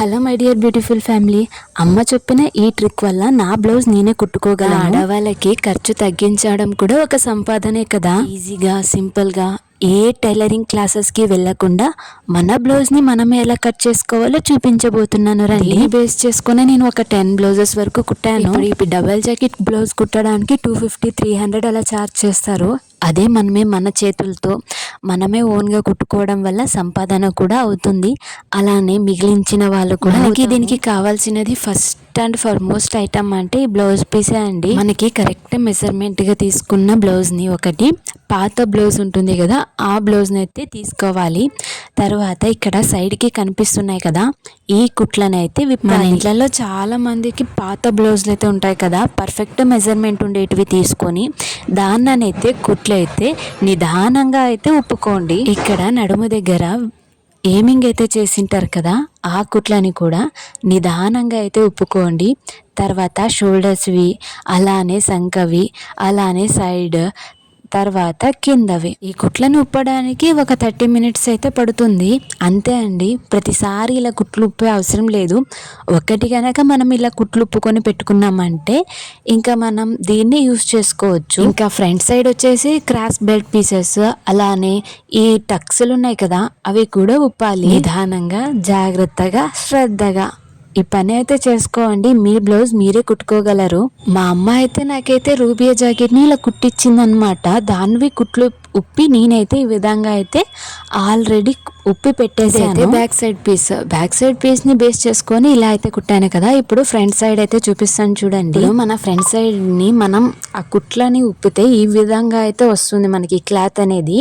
Hello my dear beautiful family అమ్మ చెప్పిన ఈ ట్రిక్ వల్ల నా బ్లౌజ్ నేనే కుట్టుకోగలను. ఆడవాళ్ళకి ఖర్చు తగ్గించడం కూడా ఒక సంపాదనే కదా. ఈజీగా సింపుల్గా ఏ టైలరింగ్ క్లాసెస్కి వెళ్ళకుండా మన బ్లౌజ్ని మనం ఎలా కట్ చేసుకోవాలో చూపించబోతున్నాను. రండి. బేస్ చేసుకుని నేను ఒక టెన్ బ్లౌజెస్ వరకు కుట్టాను. ఇప్పుడు డబల్ జాకెట్ బ్లౌజ్ కుట్టడానికి టూ ఫిఫ్టీ త్రీ హండ్రెడ్ అలా చార్జ్ చేస్తారు. అదే మనమే మన చేతులతో మనమే ఓన్గా కుట్టుకోవడం వల్ల సంపాదన కూడా అవుతుంది. అలానే మిగిలించిన వాళ్ళు కూడా మనకి దీనికి కావాల్సినది ఫస్ట్ అండ్ ఫార్మోస్ట్ ఐటమ్ అంటే ఈ బ్లౌజ్ పీసే అండి. మనకి కరెక్ట్ మెజర్మెంట్గా తీసుకున్న బ్లౌజ్ని ఒకటి పాత బ్లౌజ్ ఉంటుంది కదా ఆ బ్లౌజ్ని అయితే తీసుకోవాలి. తర్వాత ఇక్కడ సైడ్కి కనిపిస్తున్నాయి కదా ఈ కుట్లను అయితే మన ఇంట్లో చాలా మందికి పాత బ్లౌజ్లు అయితే ఉంటాయి కదా పర్ఫెక్ట్ మెజర్మెంట్ ఉండేటివి తీసుకొని దాన్ని అయితే కుట్లు అయితే నిదానంగా అయితే ఉప్పుకోండి. ఇక్కడ నడుము దగ్గర ఏమింగ్ అయితే చేసింటారు కదా ఆ కుట్లని కూడా నిదానంగా అయితే ఉప్పుకోండి. తర్వాత షోల్డర్స్వి అలానే సంకవి అలానే సైడ్ తర్వాత కిందవి. ఈ కుట్లను ఉప్పడానికి ఒక థర్టీ మినిట్స్ అయితే పడుతుంది. అంతే అండి ప్రతిసారి ఇలా కుట్లు ఉప్పే అవసరం లేదు. ఒకటి కనుక మనం ఇలా కుట్లు ఉప్పుకొని పెట్టుకున్నామంటే ఇంకా మనం దీన్ని యూస్ చేసుకోవచ్చు. ఇంకా ఫ్రంట్ సైడ్ వచ్చేసి క్రాస్ బెల్ట్ పీసెస్ అలానే ఈ టక్స్లు ఉన్నాయి కదా అవి కూడా ఉప్పాలి. నిదానంగా జాగ్రత్తగా శ్రద్ధగా. ఈ పని అయితే చేసుకోండి మీ బ్లౌజ్ మీరే కుట్టుకోగలరు. మా అమ్మ అయితే నాకైతే రూబియా జాకెట్ని ఇలా కుట్టించింది అనమాట దానివి కుట్లు ఉప్పి నేనైతే ఈ విధంగా అయితే ఆల్రెడీ ఉప్పి పెట్టేసాను. Back side piece. Back side పీస్ని బేస్ చేసుకొని ఇలా అయితే కుట్టాను కదా. ఇప్పుడు ఫ్రంట్ సైడ్ అయితే చూపిస్తాను చూడండి. మన ఫ్రంట్ సైడ్ని మనం ఆ కుట్లని ఉప్పితే ఈ విధంగా అయితే వస్తుంది మనకి క్లాత్ అనేది.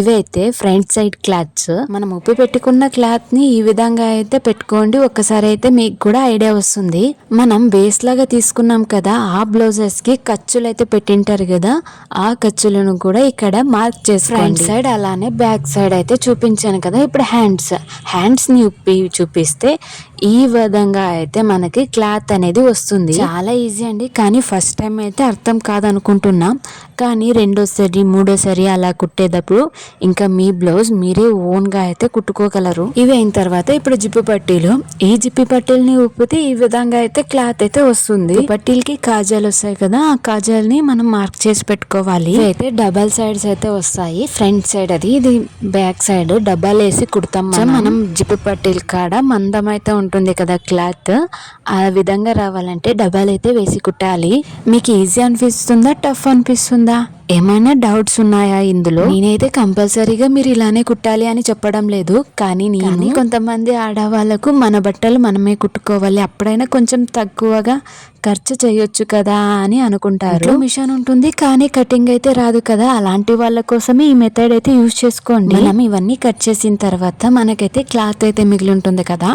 ఇవైతే ఫ్రంట్ సైడ్ క్లాత్స్. మనం ఉప్పి పెట్టుకున్న క్లాత్ని ఈ విధంగా అయితే పెట్టుకోండి. ఒక్కసారి అయితే మీకు కూడా ఐడియా వస్తుంది. మనం బేస్ లాగా తీసుకున్నాం కదా ఆ బ్లౌజెస్కి ఖర్చులు అయితే పెట్టింటారు కదా. ఆ ఖర్చులను కూడా ఇక్కడ మార్క్ చేసి సైడ్ అలానే బ్యాక్ సైడ్ అయితే చూపించాను కదా ఇప్పుడు హ్యాండ్స్ హ్యాండ్స్ని ఉప్పి చూపిస్తే ఈ విధంగా అయితే మనకి క్లాత్ అనేది వస్తుంది. చాలా ఈజీ అండి. కానీ ఫస్ట్ టైం అయితే అర్థం కాదనుకుంటున్నాం. కానీ రెండోసారి మూడోసారి అలా కుట్టేటప్పుడు ఇంకా మీ బ్లౌజ్ మీరే ఓన్గా అయితే కుట్టుకోగలరు. ఇవి అయిన తర్వాత ఇప్పుడు జిప్పు పట్టీలు. ఈ జిప్పి పట్టీలని ఉప్పితే ఈ విధంగా అయితే క్లాత్ అయితే వస్తుంది. పట్టీలకి కాజాలు వస్తాయి కదా ఆ కాజాలని మనం మార్క్ చేసి పెట్టుకోవాలి. అయితే డబల్ సైడ్స్ అయితే వస్తాయి. ఫ్రంట్ సైడ్ అది ఇది బ్యాక్ సైడ్ డబ్బాలు వేసి కుడతాం మనం. జిప్పు పట్టీల కాడ మందం అయితే ఉంటుంది ఉంటుంది కదా క్లాత్. ఆ విధంగా రావాలంటే డబ్బాలు అయితే వేసి కుట్టాలి. మీకు ఈజీ అనిపిస్తుందా? టఫ్ అనిపిస్తుందా? ఏమైనా డౌట్స్ ఉన్నాయా ఇందులో? నేనైతే కంపల్సరీగా మీరు ఇలానే కుట్టాలి అని చెప్పడం లేదు. కానీ నేను కొంతమంది ఆడవాళ్ళకు మన బట్టలు మనమే కుట్టుకోవాలి. అప్పుడైనా కొంచెం తక్కువగా ఖర్చు చేయొచ్చు కదా అని అనుకుంటారు. మిషన్ ఉంటుంది కానీ కటింగ్ అయితే రాదు కదా. అలాంటి వాళ్ళ కోసమే ఈ మెథడ్ అయితే యూజ్ చేసుకోండి. మనం ఇవన్నీ కట్ చేసిన తర్వాత మనకైతే క్లాత్ అయితే మిగిలి ఉంటుంది కదా.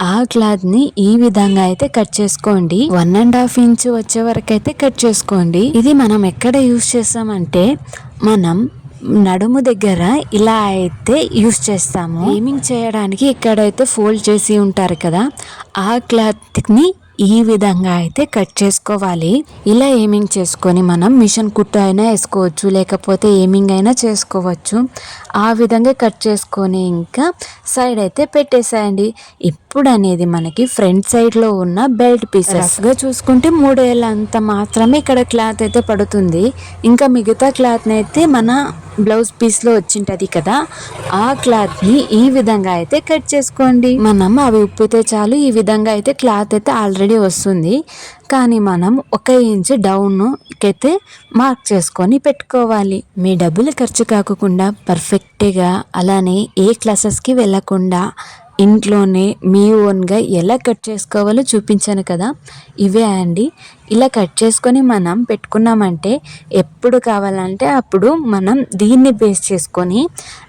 ఆ క్లాత్ని ఈ విధంగా అయితే కట్ చేసుకోండి. వన్ అండ్ హాఫ్ ఇంచ్ వచ్చే వరకు అయితే కట్ చేసుకోండి. ఇది మనం ఎక్కడ యూజ్ అంటే మనం నడుము దగ్గర ఇలా అయితే యూస్ చేస్తాము. ఏమింగ్ చేయడానికి ఇక్కడైతే ఫోల్డ్ చేసి ఉంటారు కదా ఆ క్లాత్ని ఈ విధంగా అయితే కట్ చేసుకోవాలి. ఇలా ఏమింగ్ చేసుకొని మనం మిషన్ కుట్టు అయినా వేసుకోవచ్చు లేకపోతే ఏమింగ్ అయినా చేసుకోవచ్చు. ఆ విధంగా కట్ చేసుకొని ఇంకా సైడ్ అయితే పెట్టేసేయండి. ఇప్పుడు అనేది మనకి ఫ్రంట్ సైడ్లో ఉన్న బెల్ట్ పీసెస్గా చూసుకుంటే మూడేళ్ళంత మాత్రమే ఇక్కడ క్లాత్ అయితే పడుతుంది. ఇంకా మిగతా క్లాత్ని అయితే మన బ్లౌజ్ పీస్లో వచ్చింటది కదా ఆ క్లాత్ని ఈ విధంగా అయితే కట్ చేసుకోండి. మనం అవి ఉప్పితే చాలు ఈ విధంగా అయితే క్లాత్ అయితే ఆల్రెడీ వస్తుంది. కానీ మనం ఒక ఇంచ్ డౌన్ అయితే మార్క్ చేసుకొని పెట్టుకోవాలి. మీ డబ్బులు ఖర్చు కాకుండా పర్ఫెక్ట్గా అలానే ఏ క్లాసెస్కి వెళ్ళకుండా ఇంట్లోనే మీ ఓన్గా ఎలా కట్ చేసుకోవాలో చూపించాను కదా. ఇవే అండి. ఇలా కట్ చేసుకొని మనం పెట్టుకున్నామంటే ఎప్పుడు కావాలంటే అప్పుడు మనం దీన్ని బేస్ చేసుకొని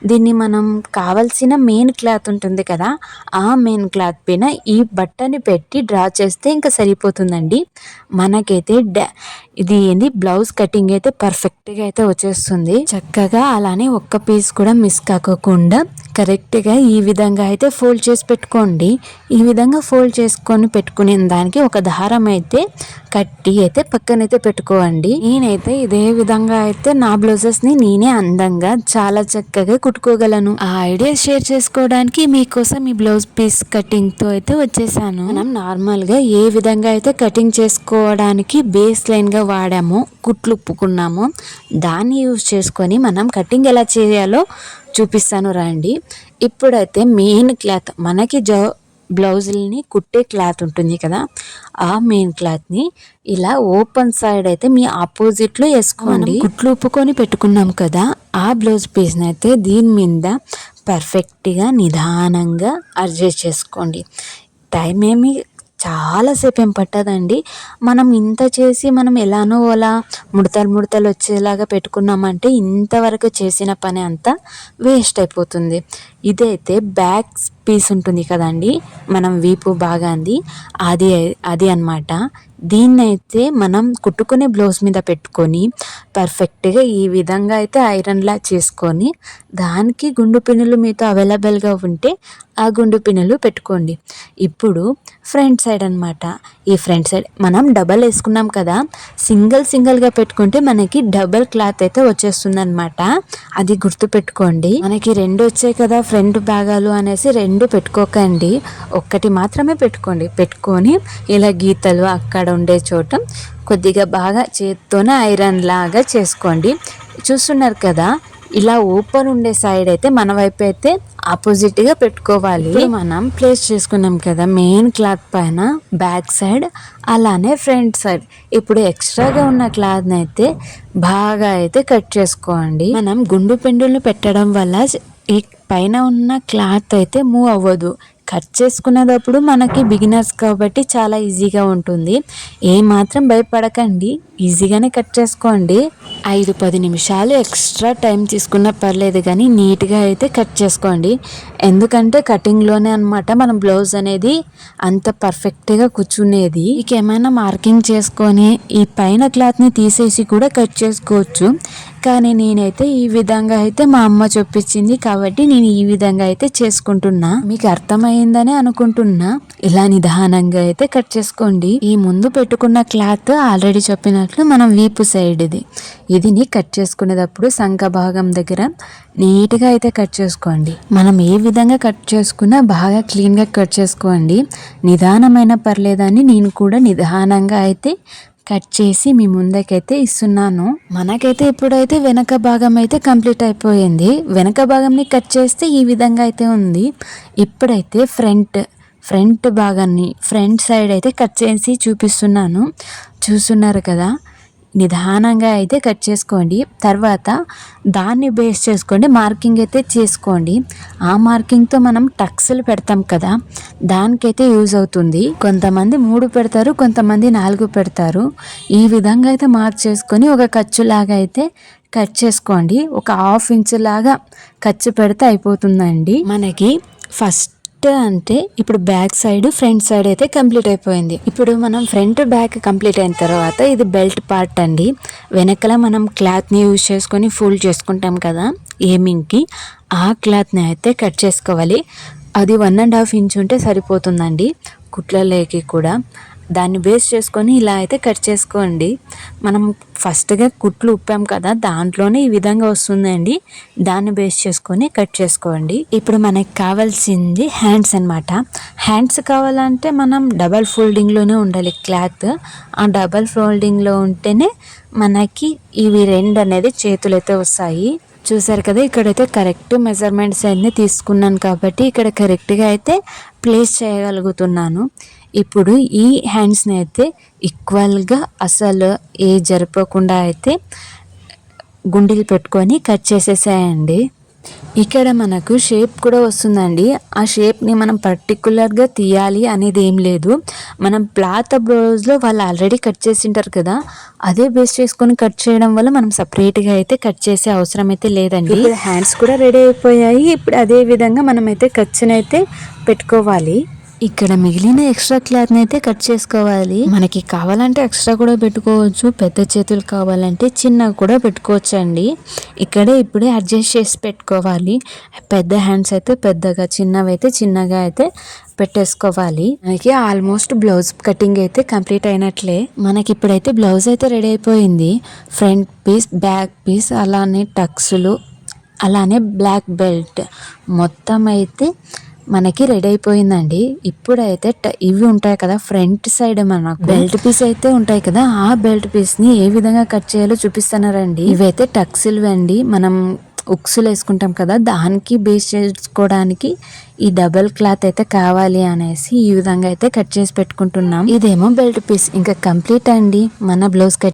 దీన్ని మనం కావాల్సిన మెయిన్ క్లాత్ ఉంటుంది కదా ఆ మెయిన్ క్లాత్ పైన ఈ బట్టని పెట్టి డ్రా చేస్తే ఇంకా సరిపోతుందండి. మనకైతే ఇది ఏంది బ్లౌజ్ కటింగ్ అయితే పర్ఫెక్ట్గా అయితే వచ్చేస్తుంది. చక్కగా అలానే ఒక్క పీస్ కూడా మిస్ కాకోకుండా కరెక్ట్గా ఈ విధంగా అయితే ఫోల్డ్ చేసి పెట్టుకోండి. ఈ విధంగా ఫోల్డ్ చేసుకొని పెట్టుకునే దానికి ఒక దారం అయితే కట్టి అయితే పక్కనైతే పెట్టుకోండి నేనైతే ఇదే విధంగా అయితే నా బ్లౌజెస్ని నేనే అందంగా చాలా చక్కగా కుట్టుకోగలను. ఆ ఐడియా షేర్ చేసుకోవడానికి మీకోసం ఈ బ్లౌజ్ పీస్ కటింగ్తో అయితే వచ్చేసాను. మనం నార్మల్గా ఏ విధంగా అయితే కటింగ్ చేసుకోవడానికి బేస్ లైన్గా వాడామో కుట్లుప్పుకున్నామో దాన్ని యూజ్ చేసుకొని మనం కటింగ్ ఎలా చేయాలో చూపిస్తాను రండి. ఇప్పుడైతే మెయిన్ క్లాత్ మనకి జో బ్లౌజుల్ని కుట్టే క్లాత్ ఉంటుంది కదా ఆ మెయిన్ క్లాత్ని ఇలా ఓపెన్ సైడ్ అయితే మీ ఆపోజిట్లో వేసుకోండి. కుట్లు ఉప్పుకొని పెట్టుకున్నాం కదా ఆ బ్లౌజ్ పీస్ని అయితే దీని మీద పర్ఫెక్ట్గా నిదానంగా అడ్జస్ట్ చేసుకోండి. టైం ఏమి చాలాసేపు ఏం పట్టదండి. మనం ఇంత చేసి మనం ఎలానో అలా ముడతలు ముడతలు వచ్చేలాగా పెట్టుకున్నామంటే ఇంతవరకు చేసిన పని అంతా వేస్ట్ అయిపోతుంది. ఇదైతే బ్యాక్ పీస్ ఉంటుంది కదండి. మనం వీపు భాగాంది అది అది అనమాట దీన్నైతే మనం కుట్టుకునే బ్లౌజ్ మీద పెట్టుకొని పర్ఫెక్ట్గా ఈ విధంగా అయితే ఐరన్లా చేసుకొని దానికి గుండు పిన్నులు మీతో అవైలబుల్గా ఉంటే ఆ గుండు పిన్నులు పెట్టుకోండి. ఇప్పుడు ఫ్రంట్ సైడ్ అనమాట ఈ ఫ్రంట్ సైడ్ మనం డబల్ వేసుకున్నాం కదా. సింగిల్ సింగిల్గా పెట్టుకుంటే మనకి డబల్ క్లాత్ అయితే వచ్చేస్తుంది అనమాట అది గుర్తు పెట్టుకోండి మనకి రెండు వచ్చాయి కదా ఫ్రంట్ భాగాలు అనేసి రెండు పెట్టుకోకండి. ఒక్కటి మాత్రమే పెట్టుకోండి. పెట్టుకొని ఇలా గీతలు అక్కడ ఉండే చోట కొద్దిగా బాగా చేత్తోనే ఐరన్ లాగా చేసుకోండి. చూస్తున్నారు కదా ఇలా ఓపెన్ ఉండే సైడ్ అయితే మన వైపు అయితే ఆపోజిట్గా పెట్టుకోవాలి. మనం ప్లేస్ చేసుకున్నాం కదా మెయిన్ క్లాత్ పైన బ్యాక్ సైడ్ అలానే ఫ్రంట్ సైడ్ ఇప్పుడు ఎక్స్ట్రాగా ఉన్న క్లాత్ని అయితే బాగా అయితే కట్ చేసుకోండి. మనం గుండు పెండులు పెట్టడం వల్ల ఈ పైన ఉన్న క్లాత్ అయితే మూవ్ అవ్వదు. కట్ చేసుకునేటప్పుడు మనకి బిగినర్స్ కాబట్టి చాలా ఈజీగా ఉంటుంది. ఏమాత్రం భయపడకండి. ఈజీగానే కట్ చేసుకోండి. ఐదు పది నిమిషాలు ఎక్స్ట్రా టైం తీసుకున్నా పర్లేదు కానీ నీట్గా అయితే కట్ చేసుకోండి. ఎందుకంటే కటింగ్లోనే అనమాట మనం బ్లౌజ్ అనేది అంత పర్ఫెక్ట్గా కూర్చునేది. ఇక ఏమైనా మార్కింగ్ చేసుకొని ఈ పైన క్లాత్ని తీసేసి కూడా కట్ చేసుకోవచ్చు. కానీ నేనైతే ఈ విధంగా అయితే మా అమ్మ చెప్పించింది కాబట్టి నేను ఈ విధంగా అయితే చేసుకుంటున్నా. మీకు అర్థమైందని అనుకుంటున్నా. ఇలా నిదానంగా అయితే కట్ చేసుకోండి. ఈ ముందు పెట్టుకున్న క్లాత్ ఆల్రెడీ చెప్పిన చెప్పినట్లు మనం వీపు సైడ్ ఇది ఇదిని కట్ చేసుకునేటప్పుడు సంఖ భాగం దగ్గర నీట్గా అయితే కట్ చేసుకోండి. మనం ఏ విధంగా కట్ చేసుకున్నా బాగా క్లీన్గా కట్ చేసుకోండి. నిదానమైన పర్లేదని నేను కూడా నిదానంగా అయితే కట్ చేసి మీ ముందకైతే ఇస్తున్నాను. మనకైతే ఇప్పుడైతే వెనక భాగం అయితే కంప్లీట్ అయిపోయింది వెనక భాగంని కట్ చేస్తే ఈ విధంగా అయితే ఉంది. ఇప్పుడైతే ఫ్రంట్ ఫ్రంట్ భాగాన్ని ఫ్రంట్ సైడ్ అయితే కట్ చేసి చూపిస్తున్నాను. చూస్తున్నారు కదా? నిదానంగా అయితే కట్ చేసుకోండి. తర్వాత దాన్ని బేస్ చేసుకోండి. మార్కింగ్ అయితే చేసుకోండి. ఆ మార్కింగ్తో మనం టక్స్లు పెడతాం కదా? దానికైతే యూజ్ అవుతుంది. కొంతమంది మూడు పెడతారు కొంతమంది నాలుగు పెడతారు. ఈ విధంగా అయితే మార్క్ చేసుకొని ఒక ఖర్చులాగా అయితే కట్ చేసుకోండి. ఒక హాఫ్ ఇంచ్ లాగా ఖర్చు పెడితే అయిపోతుందండి. మనకి ఫస్ట్ అంటే ఇప్పుడు బ్యాక్ సైడ్ ఫ్రంట్ సైడ్ అయితే కంప్లీట్ అయిపోయింది. ఇప్పుడు మనం ఫ్రంట్ బ్యాక్ కంప్లీట్ అయిన తర్వాత ఇది బెల్ట్ పార్ట్ అండి. వెనకల మనం క్లాత్ని యూజ్ చేసుకొని ఫోల్డ్ చేసుకుంటాం కదా ఏమింగ్కి. ఆ క్లాత్ని అయితే కట్ చేసుకోవాలి. అది వన్ అండ్ హాఫ్ ఇంచ్ ఉంటే సరిపోతుందండి. కుట్లలోకి కూడా. దాన్ని బేస్ చేసుకొని ఇలా అయితే కట్ చేసుకోండి. మనం ఫస్ట్గా కుట్లు ఉప్పాం కదా దాంట్లోనే ఈ విధంగా వస్తుందండి. దాన్ని బేస్ చేసుకొని కట్ చేసుకోండి. ఇప్పుడు మనకి కావాల్సింది హ్యాండ్స్ అనమాట హ్యాండ్స్ కావాలంటే మనం డబల్ ఫోల్డింగ్లోనే ఉండాలి క్లాత్. ఆ డబల్ ఫోల్డింగ్లో ఉంటేనే మనకి ఇవి రెండు అనేది చేతులు అయితే వస్తాయి. చూసారు కదా ఇక్కడైతే కరెక్ట్ మెజర్మెంట్స్ అన్నీ తీసుకున్నాను కాబట్టి ఇక్కడ కరెక్ట్గా అయితే ప్లేస్ చేయగలుగుతున్నాను. ఇప్పుడు ఈ హ్యాండ్స్ని అయితే ఈక్వల్గా అసలు ఏ జరపకుండా అయితే గుండీలు పెట్టుకొని కట్ చేసేసాయండి. ఇక్కడ మనకు షేప్ కూడా వస్తుందండి. ఆ షేప్ని మనం పర్టికులర్గా తీయాలి అనేది ఏం లేదు. మనం ప్లాత్ బ్లౌజ్లో వాళ్ళు ఆల్రెడీ కట్ చేసింటారు కదా అదే బేస్ చేసుకొని కట్ చేయడం వల్ల మనం సపరేట్గా అయితే కట్ చేసే అవసరం అయితే లేదండి. హ్యాండ్స్ కూడా రెడీ అయిపోయాయి. ఇప్పుడు అదే విధంగా మనమైతే ఖర్చునైతే పెట్టుకోవాలి. ఇక్కడ మిగిలిన ఎక్స్ట్రా క్లాత్ అయితే కట్ చేసుకోవాలి. మనకి కావాలంటే ఎక్స్ట్రా కూడా పెట్టుకోవచ్చు. పెద్ద చేతులు కావాలంటే చిన్నగా కూడా పెట్టుకోవచ్చు అండి ఇక్కడే ఇప్పుడే అడ్జస్ట్ చేసి పెట్టుకోవాలి. పెద్ద హ్యాండ్స్ అయితే పెద్దగా చిన్నవి అయితే చిన్నగా అయితే పెట్టేసుకోవాలి. మనకి ఆల్మోస్ట్ బ్లౌజ్ కటింగ్ అయితే కంప్లీట్ అయినట్లే. మనకి ఇప్పుడైతే బ్లౌజ్ అయితే రెడీ అయిపోయింది. ఫ్రంట్ పీస్ బ్యాక్ పీస్ అలానే టక్స్లు అలానే బ్లాక్ బెల్ట్. మొత్తం అయితే మనకి రెడీ అయిపోయిందండి. ఇప్పుడైతే ఇవి ఉంటాయి కదా ఫ్రంట్ సైడ్ మనకు బెల్ట్ పీస్ అయితే ఉంటాయి కదా ఆ బెల్ట్ పీస్ని ఏ విధంగా కట్ చేయాలో చూపిస్తున్నారండి. ఇవైతే టక్సిల్ అండి. మనం ఉక్సులు వేసుకుంటాం కదా దానికి బేస్ చేసుకోవడానికి ఈ డబల్ క్లాత్ అయితే కావాలి అనేసి ఈ విధంగా అయితే కట్ చేసి పెట్టుకుంటున్నాం. ఇదేమో బెల్ట్ పీస్ ఇంకా కంప్లీట్ అండి. మన బ్లౌజ్ కట్